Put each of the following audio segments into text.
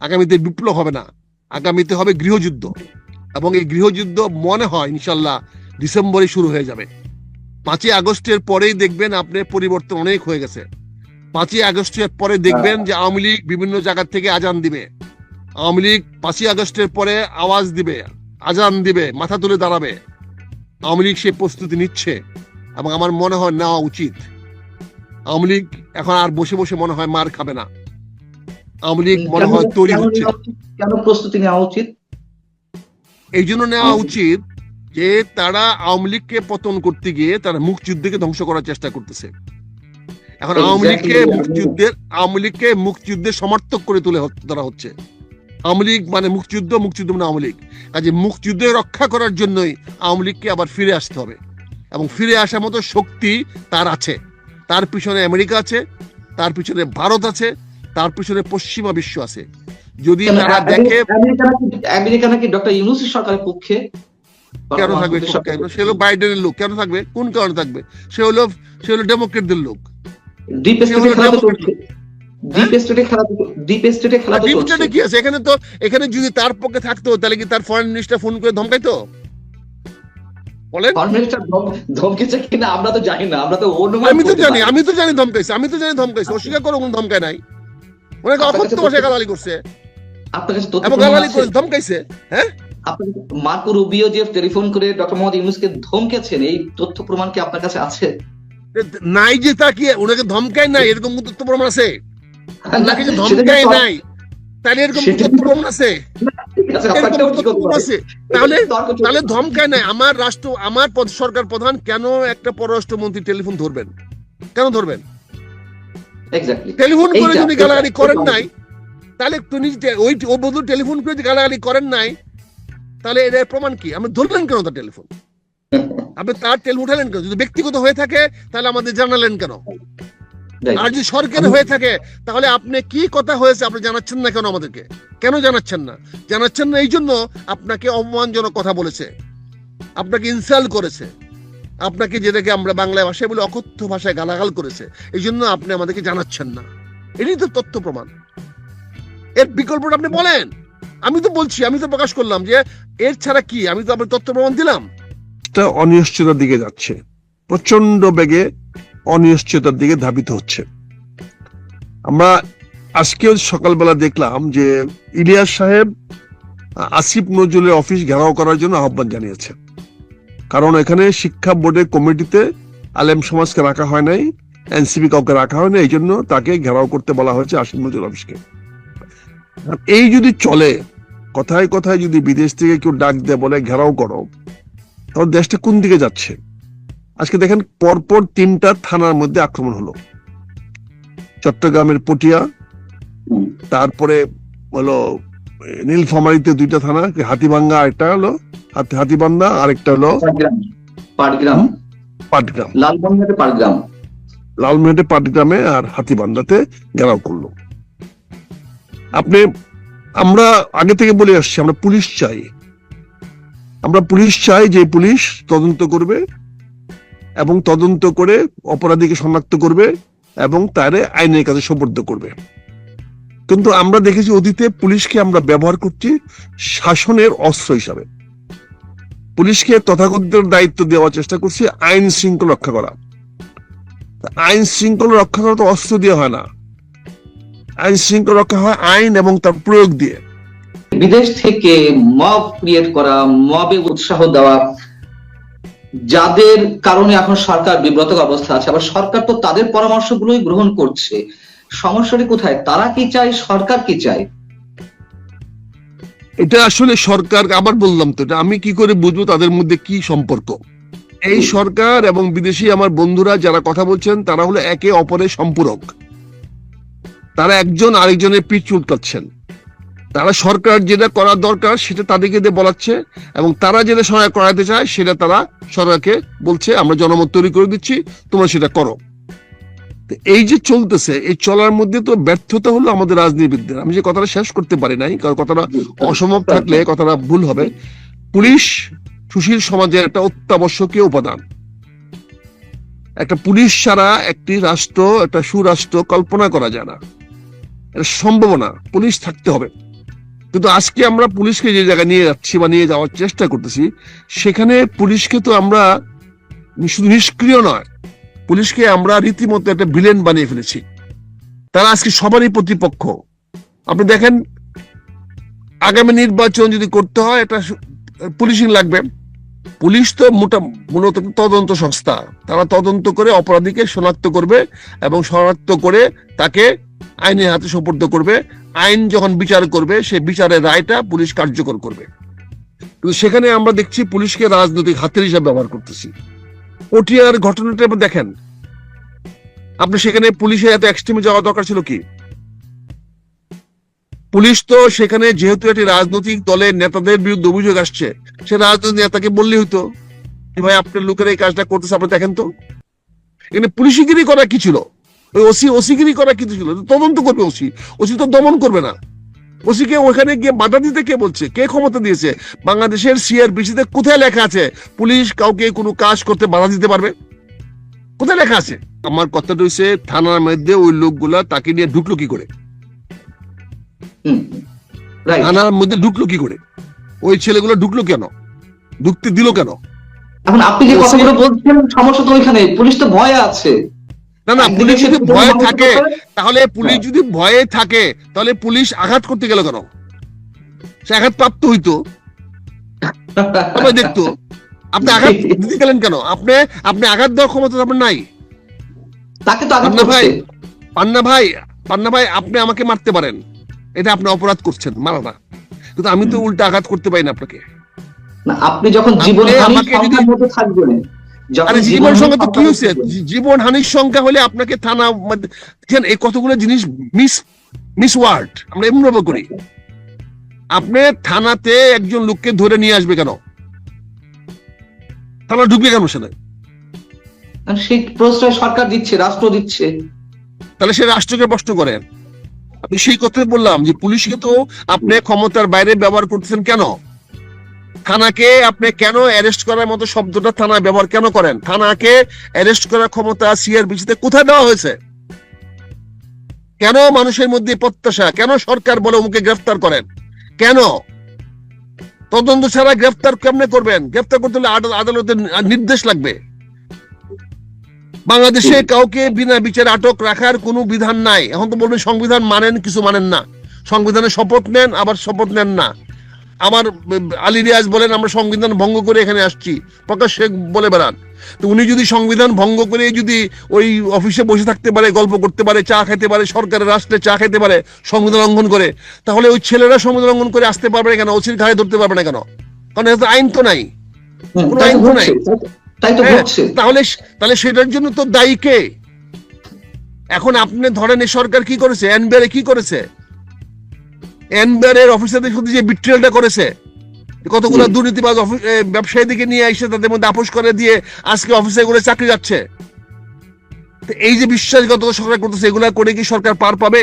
আগামীতে বিপ্লব হবে না। আগামীতে হবে গৃহযুদ্ধ। এবং এই গৃহযুদ্ধ মনে হয়, ইনশাল্লাহ, ডিসেম্বরে শুরু হয়ে যাবে। পাঁচই আগস্টের পরেই দেখবেন আপনি পরিবর্তন অনেক হয়ে গেছে। পাঁচই আগস্টের পরে দেখবেন যে আওয়ামী লীগ বিভিন্ন জায়গা থেকে আজান দিবে। আওয়ামী লীগ পাঁচই আগস্টের পরে আওয়াজ দিবে, আজান দিবে, মাথা তুলে দাঁড়াবে। আওয়ামী লীগ সেই প্রস্তুতি নিচ্ছে এবং আমার মনে হয় নেওয়া উচিত। আওয়ামী লীগ এখন আর বসে বসে মনে হয় মার খাবে না। আওয়ামী লীগ মনে হয় তৈরি হচ্ছে? কেন প্রস্তুতি নেওয়া উচিত? এই জন্য নেওয়া উচিত যে তারা আওয়ামী লীগকে পতন করতে গিয়ে তারা মুক্তিযুদ্ধকে ধ্বংস করার চেষ্টা করতেছে। এখন আওয়ামী লীগকে মুক্তিযুদ্ধের আওয়ামী লীগকে মুক্তিযুদ্ধের সমর্থক করে তুলে ধরা হচ্ছে। আওয়ামী লীগ মানে মুক্তিযুদ্ধ মুক্তিযুদ্ধ মানে আওয়ামী লীগ। কাজে মুক্তিযুদ্ধে রক্ষা করার জন্যই আওয়ামী লীগকে আবার ফিরে আসতে হবে। এবং ফিরে আসার মতো শক্তি তার আছে। তার পিছনে আমেরিকা আছে তার পিছনে ভারত আছে তার পিছনে পশ্চিমা বিশ্ব আছে। যদি তারা দেখে আমেরিকা নাকি- ডক্টর ইউনুসের সরকারের পক্ষে? কেন থাকবে সে হলো বাইডেনের লোক। কেন থাকবে? কোন কারণে থাকবে? সে হলো সে হলো ডেমোক্রেটদের লোক। ডিপ সে স্টেটে হলো খেলা তো ডেমোক্রেট। চলছে ডিপ স্টেটে খেলা তো- ডিপ স্টেটে খেলা তো ডিপ চলছে স্টেটে কি আছে? এখানে তো এখানে যদি তার পক্ষে থাকতো তাহলে কি তার ফরেন মিনিস্টার ফোন করে ধমকাইতো? বলেন। ফরেন মিনিস্টার ধম- ধমকেছে কিনা আমরা তো জানি না। আমরা তো অনুমান আমি তো জানি আমি তো জানি ধমকাইছে। আমি তো জানি ধমকাইছে। অস্বীকার করো কোনো ধমকায় নাই। অকথ্য ভাষায় গালালি করছে। আপনার কাছে তথ্য এবং গালালি করে ধমকাইছে হ্যাঁ? মার্কো রুবিও যে টেলিফোন করে ডক্টর মোহাম্মদ ইউনুসকে ধমকেছেন এই তথ্য প্রমাণ কি আপনার কাছে আছে? নাই যে তা কি ওনাকে ধমকায় নাই এরকম তথ্য প্রমাণ আছে? ওনাকে যে ধমকায় নাই তাহলে এরকম তথ্য প্রমাণ আছে? তাহলে তাহলে ধমকায় নাই। আমার রাষ্ট্র আমার সরকার প্রধান কেন একটা পররাষ্ট্রমন্ত্রী টেলিফোন ধরবেন? কেন ধরবেন. টেলিফোন করে যদি গালাগালি করেন নাই তাহলে যে ওই ও বন্ধু টেলিফোন করে গালাগালি করেন নাই তাহলে এর প্রমাণ কি? আপনি ধরলেন কেন তার টেলিফোন আপনি তার টেলিফোন উঠালেন কেন? যদি ব্যক্তিগত হয়ে থাকে তাহলে আমাদের জানালেন কেন? আর যদি সরকারি হয়ে থাকে তাহলে আপনি কি কথা হয়েছে আপনি জানাচ্ছেন না কেন আমাদেরকে? কেন জানাচ্ছেন না? জানাচ্ছেন না এই জন্য আপনাকে অপমানজনক কথা বলেছে। আপনাকে ইনসাল্ট করেছে। আপনাকে যেটাকে আমরা বাংলা ভাষায় বলে অকথ্য ভাষায় গালাগাল করেছে, এই জন্য আপনি আমাদেরকে জানাচ্ছেন না। এটাই তো তথ্য প্রমাণ। এর বিকল্পটা আপনি বলেন। আমি তো বলছি, আমি তো প্রকাশ করলাম যে এর ছাড়া কি? আমি তো আপনার তথ্য প্রমাণ দিলাম। অনিশ্চয়তার দিকে যাচ্ছে। প্রচণ্ড বেগে অনিশ্চয়তার দিকে ধাবিত হচ্ছে। আমরা আজকেও সকালবেলা দেখলাম যে ইলিয়াস সাহেব আসিফ নজরুলের অফিস ঘেরাও করার জন্য আহ্বান জানিয়েছে কারণ এখানে শিক্ষা বোর্ডের কমিটিতে আলেম সমাজকে রাখা হয় নাই এনসিপি কাউকে রাখা হয় না এই জন্য তাকে ঘেরাও করতে বলা হয়েছে আসিফ নজরুল অফিসকে। এই যদি চলে কথায় কথায় যদি বিদেশ থেকে কেউ ডাক দিয়ে বলে ঘেরাও করো তাহলে দেশটা কোন দিকে যাচ্ছে? আজকে দেখেন পরপর তিনটা থানার মধ্যে আক্রমণ হলো। চট্টগ্রামের পটিয়া তারপরে হলো নীলফামারীতে দুইটা থানা হাতিভাঙ্গা একটা হলো হাতি হাতিবান্ধা আরেকটা হলো পাটগ্রাম পাটগ্রাম। লালমনিরহাটে পাটগ্রাম। লালমেটে পাটগ্রামে আর হাতিবান্ধাতে ঘেরাও করল। আপনি আমরা আগে থেকে বলে আসছি আমরা পুলিশ চাই। আমরা পুলিশ চাই যে পুলিশ তদন্ত করবে এবং তদন্ত করে অপরাধীকে শনাক্ত করবে এবং তারে আইনের কাছে সোপর্দ করবে। কিন্তু আমরা দেখেছি অতীতে পুলিশকে আমরা ব্যবহার করছি শাসনের অস্ত্র হিসাবে। পুলিশকে তথাকথিত দায়িত্ব দেওয়ার চেষ্টা করছি আইন শৃঙ্খলা রক্ষা করা। আইন শৃঙ্খলা রক্ষা করা তো অস্ত্র দিয়ে হয় না। আইন শৃঙ্খলা রক্ষা হয় আইন এবং তার প্রয়োগ দিয়ে। বিদেশ থেকে মব ক্রিয়েট করা মবে উৎসাহ দেওয়া, যাদের কারণে এখন সরকার বিব্রত অবস্থা আছে, আবার সরকার তো তাদের পরামর্শগুলোই গ্রহণ করছে। সমস্যাটি কোথায়? তারা কি চায়? সরকার কি চায়? এটা আসলে সরকার, আবার বললাম তো, এটা আমি কি করে বুঝব? তাদের মধ্যে কি সম্পর্ক? এই সরকার এবং বিদেশি আমার বন্ধুরা যারা কথা বলছেন, তারা হলো একে অপরের সম্পূরক। তারা একজন আরেকজনের পিঠ চুলকাচ্ছেন। তারা সরকার যেটা করার দরকার, সেটা তাদেরকে দিয়ে বলাচ্ছে এবং তারা যেটা সহায় করাতে চায়, সেটা তারা সরকারকে বলছে, আমরা জনমত তৈরি করে দিচ্ছি, তোমরা সেটা করো। এই যে চলতেছে, এই চলার মধ্যে তো ব্যর্থতা হলো আমাদের রাজনীতিবিদদের। আমি যে কথাটা শেষ করতে পারি নাই, কারণ কথাটা অসম্ভব থাকলে কথাটা ভুল হবে। পুলিশ, সুশীল সমাজের একটা অত্যাবশ্যকীয় উপাদান। একটা পুলিশ ছাড়া একটি রাষ্ট্র, একটা সুরাষ্ট্র কল্পনা করা যায় না। এটা সম্ভব না, পুলিশ থাকতে হবে। কিন্তু আজকে আমরা পুলিশকে যে জায়গায় নিয়ে যাচ্ছি বা নিয়ে যাওয়ার চেষ্টা করতেছি, সেখানে পুলিশকে তো আমরা শুধু নিষ্ক্রিয় নয় পুলিশকে আমরা রীতিমতো একটা ভিলেন বানিয়ে ফেলেছি। তারা আজকে সবারই প্রতিপক্ষ। আপনি দেখেন, আগামী নির্বাচন যদি করতে হয়, একটা পুলিশিং লাগবে। পুলিশ তো মোটা মূলত তদন্ত সংস্থা। তারা তদন্ত করে অপরাধীকে শনাক্ত করবে এবং শনাক্ত করে তাকে আইনের হাতে সোপর্দ করবে। আইন যখন বিচার করবে, সে বিচারের রায়টা পুলিশ কার্যকর করবে। কিন্তু সেখানে আমরা দেখছি পুলিশকে রাজনৈতিক হাতের হিসাবে ব্যবহার করতেছি। পটিয়ার ঘটনাটা দেখেন। আপনি সেখানে পুলিশের এত এক্সট্রিমে যাওয়া দরকার ছিল কি? পুলিশ তো সেখানে যেহেতু একটি রাজনৈতিক দলের নেতাদের বিরুদ্ধে অভিযোগ আসছে, সে রাজনৈতিক নেতাকে বললেই যে, ভাই, আপনার লোকেরা এই কাজটা করতেছে, আপনি দেখেন তো। এখানে পুলিশিগিরি করা কি ছিল? ওই ওসি, ওসিগিরি করা কি ছিল? তদন্ত করবে ওসি। ওসি তো দমন করবে না। ওসিকে ওখানে গিয়ে বাধা দিতে কে বলছে? কে ক্ষমতা দিয়েছে? বাংলাদেশের সিআরপিসিতে কোথায় লেখা আছে? পুলিশ কাউকে কোনো কাজ করতে বাধা দিতে পারবে? কোথায় লেখা আছে? আমার থানার মধ্যে ওই লোকগুলা তাকে নিয়ে ঢুকলো কি করে? থানার মধ্যে ঢুকলো কি করে? ওই ছেলেগুলো ঢুকলো কেন? ঢুকতে দিল কেন? এখন আপনি যে কথাগুলো বলছেন সমস্যা তো ওইখানে। পুলিশ তো ভয়ে আছে। না না পুলিশ যদি ভয়ে থাকে তাহলে পুলিশ যদি ভয়ে থাকে তাহলে পুলিশ আঘাত করতে গেল কেন? সে আঘাত প্রাপ্ত হইতো। সবাই দেখতো। আপনি আঘাত দিতে গেলেন কেন? আপনি আপনি আঘাত দেওয়ার ক্ষমতা আপনার নাই। তাকে তো আঘাত ভাই পান্না ভাই পান্না ভাই আপনি আমাকে মারতে পারেন। এটা আপনি অপরাধ করছেন মারা না। কিন্তু আমি তো উল্টা আঘাত করতে পারি না আপনাকে। না আপনি যখন জীবনে আমাকে যদি- থাকবেন আরে জীবন সংখ্যা তো কি হয়েছে জীবন হানির সংখ্যা হলে আপনাকে থানা এই কতগুলো জিনিস মিস মিস ওয়ার্ড আমরা এমন করি। আপনি থানাতে একজন লোককে ধরে নিয়ে আসবে কেন? থানা ঢুকবে কেন সেটা আর সেই প্রশ্রয় সরকার দিচ্ছে রাষ্ট্র দিচ্ছে। তাহলে সে রাষ্ট্রকে প্রশ্ন করেন আমি সেই কথাই বললাম যে পুলিশকে তো আপনি ক্ষমতার বাইরে ব্যবহার করতেছেন কেন? থানাকে আপনি কেন অ্যারেস্ট করার মতো শব্দটা থানায় ব্যবহার কেন করেন? থানাকে অ্যারেস্ট করার ক্ষমতা সিআরবিসিতে কোথায় দেওয়া হয়েছে? কেন মানুষের মধ্যে প্রত্যাশা? কেন সরকার বলে ওকে গ্রেফতার করেন? কেন? তদন্ত ছাড়া গ্রেফতার কেমনে করবেন? গ্রেফতার করতে হলে আদালতের নির্দেশ লাগবে। বাংলাদেশে কাউকে বিনা বিচারে আটক রাখার কোনো বিধান নাই। এখন তো বলবেন সংবিধান মানেন, কিছু মানেন না। সংবিধানে শপথ নেন, আবার শপথ নেন না। আমার আলী রিয়াজ বলেন আমরা সংবিধান ভঙ্গ করে এখানে আসছি। প্রকাশ শেখ বলে বেড়ান। তো উনি যদি সংবিধান ভঙ্গ করে যদি ওই অফিসে বসে থাকতে পারে গল্প করতে পারে চা খেতে পারে সরকারের রাষ্ট্রে চা খেতে পারে সংবিধান লঙ্ঘন করে তাহলে ওই ছেলেরা সংবিধান লঙ্ঘন করে আসতে পারবে না কেন? ওসির ঘাড়ে ধরতে পারবে না কেন? কারণ এত আইন তো নাই। কোনো আইন তো নাই। হ্যাঁ, তাহলে তাহলে সেটার জন্য তো দায়ী কে? এখন আপনি ধরেন এই সরকার কি করেছে? এনবিআর কি করেছে? এনবিআর এর অফিসারদের সাথে যে বিট্রিয়ালটা করেছে। কতগুলো দুর্নীতিবাজ ব্যবসায়ীদেরকে নিয়ে এসে তাদের মধ্যে আপোষ করে দিয়ে আজকে অফিসে করে চাকরি যাচ্ছে। এই যে বিশ্বাসগত সরকার করতেছে এগুলা করে কি সরকার পার পাবে?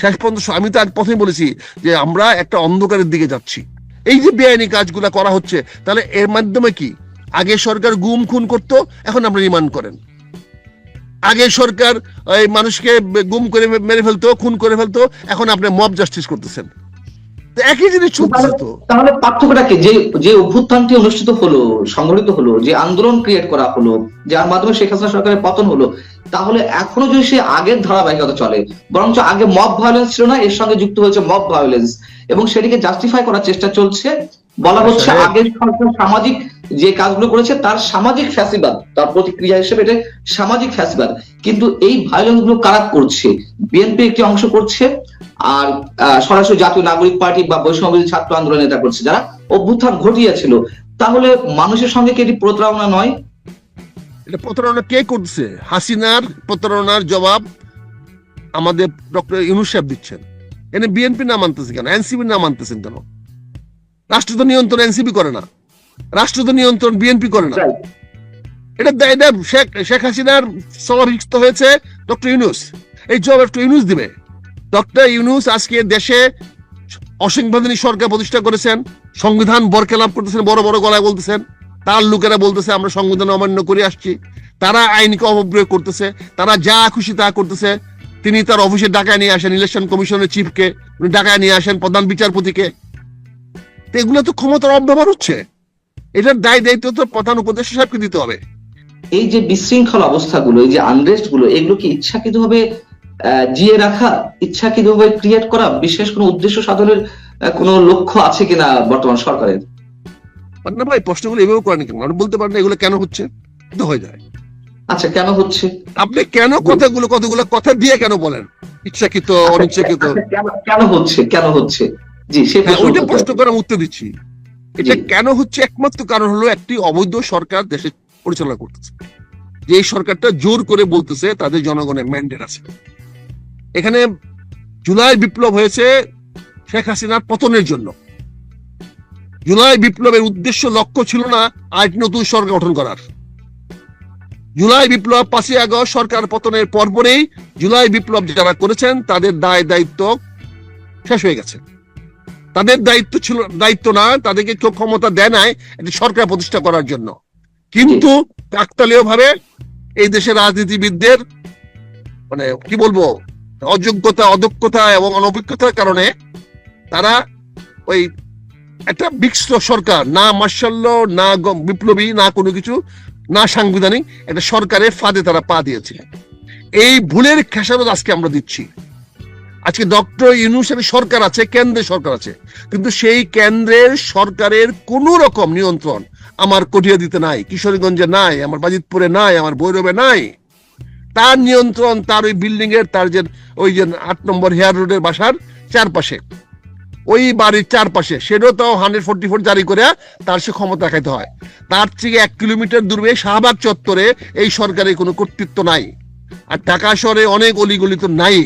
শেষ পর্যন্ত আমি তো আজ প্রথমে বলেছি যে আমরা একটা অন্ধকারের দিকে যাচ্ছি। এই যে বেআইনি কাজগুলা করা হচ্ছে তাহলে এর মাধ্যমে কি? আগে সরকার গুম খুন করতো এখন আমরা রিমান্ড করেন। আগে সরকার এই মানুষকে গুম করে মেরে ফেলতো খুন করে ফেলতো এখন আপনি মব জাস্টিস করতেছেন। একই জিনিস তো তাহলে পার্থক্যটা কি? যে যে অভ্যুত্থানটি অনুষ্ঠিত হলো সংগঠিত হলো যে আন্দোলন ক্রিয়েট করা হলো যার মাধ্যমে শেখ হাসিনা সরকারের পতন হলো তাহলে এখনও যদি সে আগের ধারাবাহিকতা চলে বরঞ্চ আগে মব ভায়োলেন্স ছিল না এর সঙ্গে যুক্ত হয়েছে মব ভায়োলেন্স এবং সেটিকে জাস্টিফাই করার চেষ্টা চলছে বলা হচ্ছে আগের সরকার সামাজিক যে কাজগুলো করেছে তার সামাজিক ফ্যাসিবাদ তার প্রতিক্রিয়া হিসেবে এটা সামাজিক ফ্যাসিবাদ। কিন্তু এই ভায়োলেন্সগুলো কারা করছে? বিএনপি একটি অংশ করছে আর সরাসরি জাতীয় নাগরিক পার্টি বা বৈষম্যবিরোধী ছাত্র আন্দোলন এটা করছে। যারা অভ্যুত্থান ঘটিয়েছিল তাহলে মানুষের সঙ্গে কি এটি প্রতারণা নয়? এটা প্রতারণা কে করছে? হাসিনার প্রতারণার জবাব আমাদের ডক্টর ইউনুস সাহেব দিচ্ছেন। এনে বিএনপি না মানতেছে কেন? এনসিপি না মানতেছেন কেন? রাষ্ট্র তো নিয়ন্ত্রণ এনসিপি করে না। রাষ্ট্র তো নিয়ন্ত্রণ বিএনপি করে না। এটা এটা শেখ শেখ হাসিনার হয়েছে ডক্টর ইউনুস। এই ডক্টর ইউনুস দিবে। ডক্টর ইউনুস আজকে দেশে অসাংবিধানিক সরকার প্রতিষ্ঠা করেছেন সংবিধান বরকেলাপ করতেছেন বড় বড় গলায় বলতেছেন। তার লোকেরা বলতেছে আমরা সংবিধান অমান্য করে আসছি। তারা আইনকে অপপ্রয়োগ করতেছে তারা যা খুশি তা করতেছে। তিনি তার অফিসে ডাকায় নিয়ে আসেন ইলেকশন কমিশনের চিফকে। উনি ডাকায় নিয়ে আসেন প্রধান বিচারপতিকে। তো এগুলো তো ক্ষমতার অব্যবহার হচ্ছে। এটার দায় দায়িত্ব তো প্রধান উপদেষ্টা সাহেবকে দিতে হবে। এই যে বিশৃঙ্খল অবস্থাগুলো এই যে আনরেস্টগুলো এগুলো কি ইচ্ছাকৃতভাবে আহ, জিয়ে রাখা ইচ্ছাকৃত ভাবে ক্রিয়েট করা বিশেষ কোনো উদ্দেশ্য সাধনের কোনো লক্ষ্য আছে কিনা বর্তমান সরকারের? পান্না ভাই প্রশ্নগুলো এভাবে করেন কেন? আপনি বলতে পারেন এগুলো কেন হচ্ছে? তো হয়ে যায়। আচ্ছা কেন হচ্ছে? আপনি কেন কথাগুলো কতগুলো কথা দিয়ে কেন বলেন? ইচ্ছাকৃত অনিচ্ছাকৃত। আচ্ছা, কেন হচ্ছে? কেন হচ্ছে? জি সে হ্যাঁ, ওইটা প্রশ্ন হবে। করে আমি উত্তর দিচ্ছি। এটা কেন হচ্ছে একমাত্র কারণ হলো একটি অবৈধ সরকার দেশে পরিচালনা করতেছে। যে এই সরকারটা জোর করে বলতেছে তাদের জনগণের ম্যান্ডেট আছে। এখানে জুলাই বিপ্লব হয়েছে শেখ হাসিনার পতনের জন্য। জুলাই বিপ্লবের উদ্দেশ্য লক্ষ্য ছিল না একটি নতুন সরকার গঠন করার। জুলাই বিপ্লব পাঁচই আগস্ট সরকার পতনের পরপরেই জুলাই বিপ্লব যারা করেছেন তাদের দায় দায়িত্ব শেষ হয়ে গেছে। তাদের দায়িত্ব ছিল দায়িত্ব না তাদেরকে কেউ ক্ষমতা দেয় নাই একটি সরকার প্রতিষ্ঠা করার জন্য। কিন্তু কাকতালীয় ভাবে এই দেশের রাজনীতিবিদদের মানে কি বলব অযোগ্যতা অদক্ষতা এবং অনভিজ্ঞতার কারণে তারা ওই একটা বিক্স সরকার না মার্শাল্য না বিপ্লবী না কোনো কিছু না সাংবিধানিক একটা সরকারের ফাঁদে তারা পা দিয়েছে। এই ভুলের খেসারত আজকে আমরা দিচ্ছি। আজকে ডক্টর ইউনুসের সরকার আছে, কেন্দ্রের সরকার আছে। কিন্তু সেই কেন্দ্রের সরকারের কোন রকম নিয়ন্ত্রণ আমার কটিয়া দিতে নাই, কিশোরগঞ্জে নাই, আমার বাজিতপুরে নাই, আমার বৈরবে নাই। তার নিয়ন্ত্রণ, তার ওই বিল্ডিং এর, তার যে ওই যে আট নম্বর হেয়ার রোডের বাসার চারপাশে। ওই বাড়ির চারপাশে, সেটাও তো হান্ড্রেড ফোর্টি ফোর জারি করে তার সে ক্ষমতা দেখাইতে হয়। তার থেকে এক কিলোমিটার দূরে শাহবাগ চত্বরে এই সরকারের কোনো কর্তৃত্ব নাই। আর ঢাকা শহরে অনেক অলিগলি তো নাই।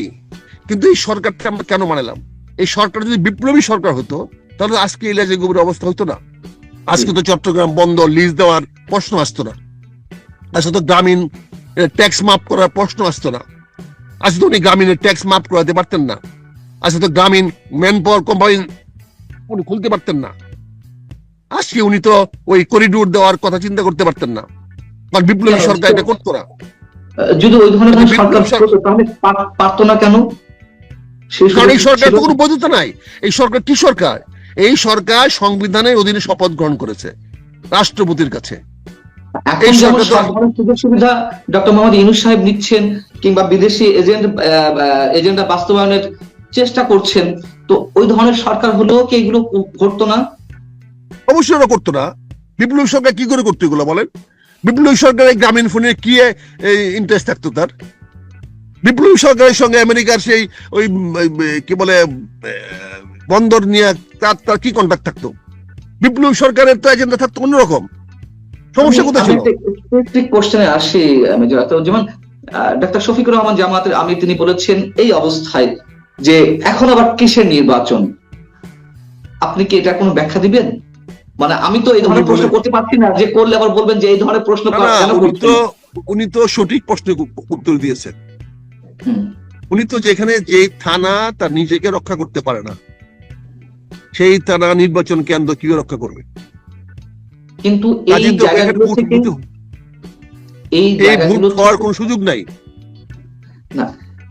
কিন্তু এই সরকারটা আমরা কেন মানালাম? এই সরকার যদি বিপ্লবী সরকার হতো তাহলে আজকে এই লেজে গভীর অবস্থা হতো না। আজকে তো চট্টগ্রাম বন্ধ লিজ দেওয়ার প্রশ্ন আসতো না। আজকে তো গ্রামীণ ট্যাক্স মাফ করার প্রশ্ন আসতো না। আজকে তো উনি গ্রামীণের ট্যাক্স মাফ করাতে পারতেন না। আজকে তো গ্রামীণ ম্যান পাওয়ার কোম্পানি উনি খুলতে পারতেন না। আজকে উনি তো ওই করিডোর দেওয়ার কথা চিন্তা করতে পারতেন না। কারণ বিপ্লবী সরকার এটা করতো না। যদি ওই ধরনের সরকার তাহলে পারতো না কেন? কারণ এই সরকার তো কোনো বৈধতা নাই। এই সরকার কি সরকার? এই সরকার সংবিধানের অধীনে শপথ গ্রহণ করেছে রাষ্ট্রপতির কাছে। এই সুযোগ সুবিধা ডক্টর মোহাম্মদ ইউনুস সাহেব নিচ্ছেন কিংবা বিদেশি এজেন্ট এজেন্ডা বাস্তবায়নের চেষ্টা করছেন তো ওই ধরনের সরকার হলেও কি এগুলো করতো না? অবশ্যই ওরা করতো না। বিপ্লবী সরকার কি করে করতো এগুলো বলেন? বিপ্লবী সরকার এই গ্রামীণ ফোনে কি ইন্টারেস্ট থাকতো তার? বিপ্লবী সরকারের সঙ্গে আমেরিকার সেই ওই কি বলে বন্দর নিয়ে তার তার কি কন্ট্যাক্ট থাকতো? বিপ্লবী সরকারের তো এজেন্ডা থাকতো অন্যরকম। সমস্যা কোথায় ছিল? স্পেসিফিক কোশ্চেনে আসি তো যেমন ডক্টর শফিকুর রহমান জামাতের আমি তিনি বলেছেন এই অবস্থায় যে এখন আবার কিসের নির্বাচন? আপনি কি এটা কোনো ব্যাখ্যা দিবেন? মানে আমি তো এই ধরনের প্রশ্ন করতে পারছি না যে করলে আবার বলবেন যে এই ধরনের প্রশ্ন উনি তো সঠিক প্রশ্নের উত্তর দিয়েছেন। উনি তো যেখানে যে থানা তার নিজেকে রক্ষা করতে পারে না। সেই থানা নির্বাচন কেন্দ্র কীভাবে রক্ষা করবে? কিন্তু এই জায়গাগুলো থেকে এই এই জায়গাগুলো হওয়ার কোনো সুযোগ নাই।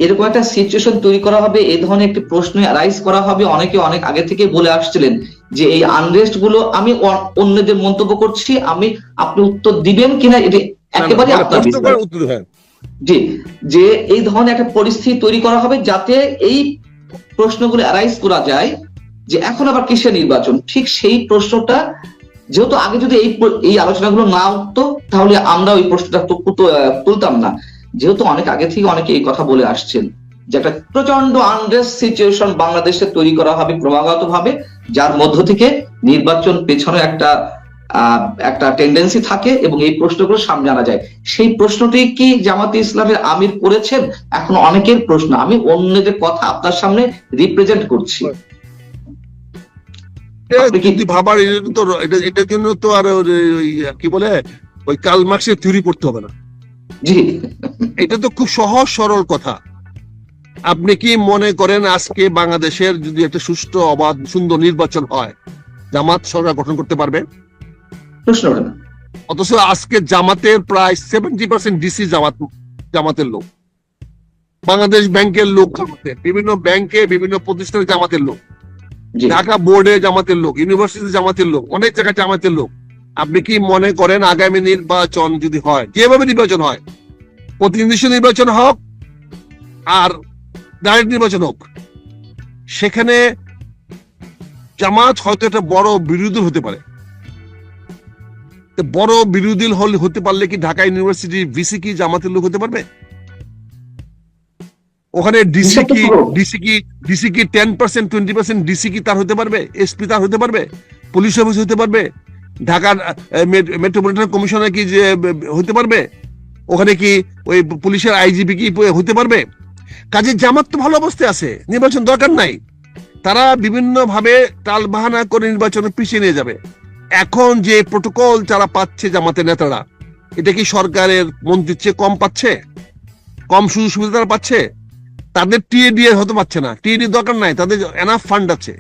এরকম একটা সিচুয়েশন তৈরি করা হবে এই ধরনের একটি প্রশ্ন রাইজ করা হবে। অনেকে অনেক আগে থেকে বলে আসছিলেন যে এই আনরেস্টগুলো আমি অন্যদের মন্তব্য করছি আমি আপনি উত্তর দিবেন কিনা এটি একেবারে না, না, আপনার জি, যে এই ধরনের একটা পরিস্থিতি তৈরি করা হবে যাতে এই প্রশ্নগুলো অ্যারাইজ করা যায় যে এখন আবার কিসের নির্বাচন? ঠিক সেই প্রশ্নটা, যেহেতু আগে যদি এই এই আলোচনাগুলো না উঠতো তাহলে আমরা ওই প্রশ্নটা তুলতাম না। যেহেতু অনেক আগে থেকে অনেকে এই কথা বলে আসছেন যে একটা প্রচণ্ড আনরেস্ট সিচুয়েশন বাংলাদেশে তৈরি করা হবে ক্রমাগত ভাবে যার মধ্য থেকে নির্বাচন পেছনে একটা একটা টেন্ডেন্সি থাকে এবং এই প্রশ্নগুলো সামনে আনা যায়। সেই প্রশ্নটি কি জামাতে ইসলামের আমির করেছেন? এখন অনেকের প্রশ্ন। আমি অন্যদের কথা আপনার সামনে রিপ্রেজেন্ট করছি। ভাবার তো এটার জন্য তো আর কি বলে ওই কাল মার্ক্সের থিওরি পড়তে হবে না। জি। এটা তো খুব সহজ সরল কথা। আপনি কি মনে করেন আজকে বাংলাদেশের যদি একটা সুষ্ঠু অবাধ সুন্দর নির্বাচন হয় জামাত সরকার গঠন করতে পারবে? প্রশ্ন ওঠে না। অথচ আজকে জামাতের প্রায় সেভেন্টি পার্সেন্ট ডিসি জামাত জামাতের লোক। বাংলাদেশ ব্যাংকের লোক জামাতের বিভিন্ন ব্যাংকে বিভিন্ন প্রতিষ্ঠানে জামাতের লোক। ঢাকা বোর্ডে জামাতের লোক ইউনিভার্সিটি জামাতের লোক অনেক জায়গায় জামাতের লোক। আপনি কি মনে করেন আগামী নির্বাচন যদি হয় যেভাবে নির্বাচন হয় প্রতিনিধি নির্বাচন হোক আর ডাইরেক্ট নির্বাচন হোক সেখানে জামাত হয়তো একটা বড় বিরোধী হতে পারে। বড় বিরোধী হলে হতে পারলে কি ঢাকা ইউনিভার্সিটি ভিসি কি জামাতের লোক হতে পারবে? ওখানে ডিসি কি ডিসি কি ডিসি কি ten percent twenty percent DC কি তার হতে পারবে? এসপি তার হতে পারবে? পুলিশ অফিস হতে পারবে? ঢাকার মেট্রোপলিটন কমিশনার কি যে হতে পারবে? ওখানে কি ওই পুলিশের আইজিপি কি হতে পারবে? কাজে জামাত তো ভালো অবস্থায় আছে নির্বাচন দরকার নাই। তারা বিভিন্ন ভাবে টাল বাহানা করে নির্বাচনে পিছিয়ে নিয়ে যাবে। এখন যে প্রোটোকল যারা পাচ্ছে জামাতের নেতারা, এটা কি সরকারের মন্ত্রীর চেয়ে কম পাচ্ছে? কম সুযোগ সুবিধা তারা পাচ্ছে? তাদের টিএডি হতে পারছে না। টিএডি দরকার নাই, তাদের এনাফ ফান্ড আছে।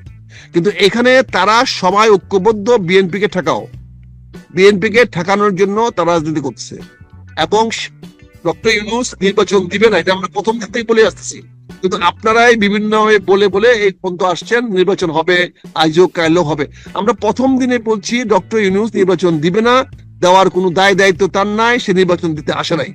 কিন্তু এখানে তারা সবাই ঐক্যবদ্ধ বিএনপি কে ঠেকাও। বিএনপি কে ঠেকানোর জন্য তারা রাজনীতি করছে এবং ডক্টর ইউনুস নির্বাচন দিবে না, এটা আমরা প্রথম থেকেই বলে আসতেছি। কিন্তু আপনারাই বিভিন্ন বলে বলে এই পর্যন্ত আসছেন, নির্বাচন হবে আজও কাইলেও হবে। আমরা প্রথম দিনে বলছি, ডক্টর ইউনুস নির্বাচন দিবে না, দেওয়ার কোনো দায় দায়িত্ব তার নাই, সে নির্বাচন দিতে আসে নাই।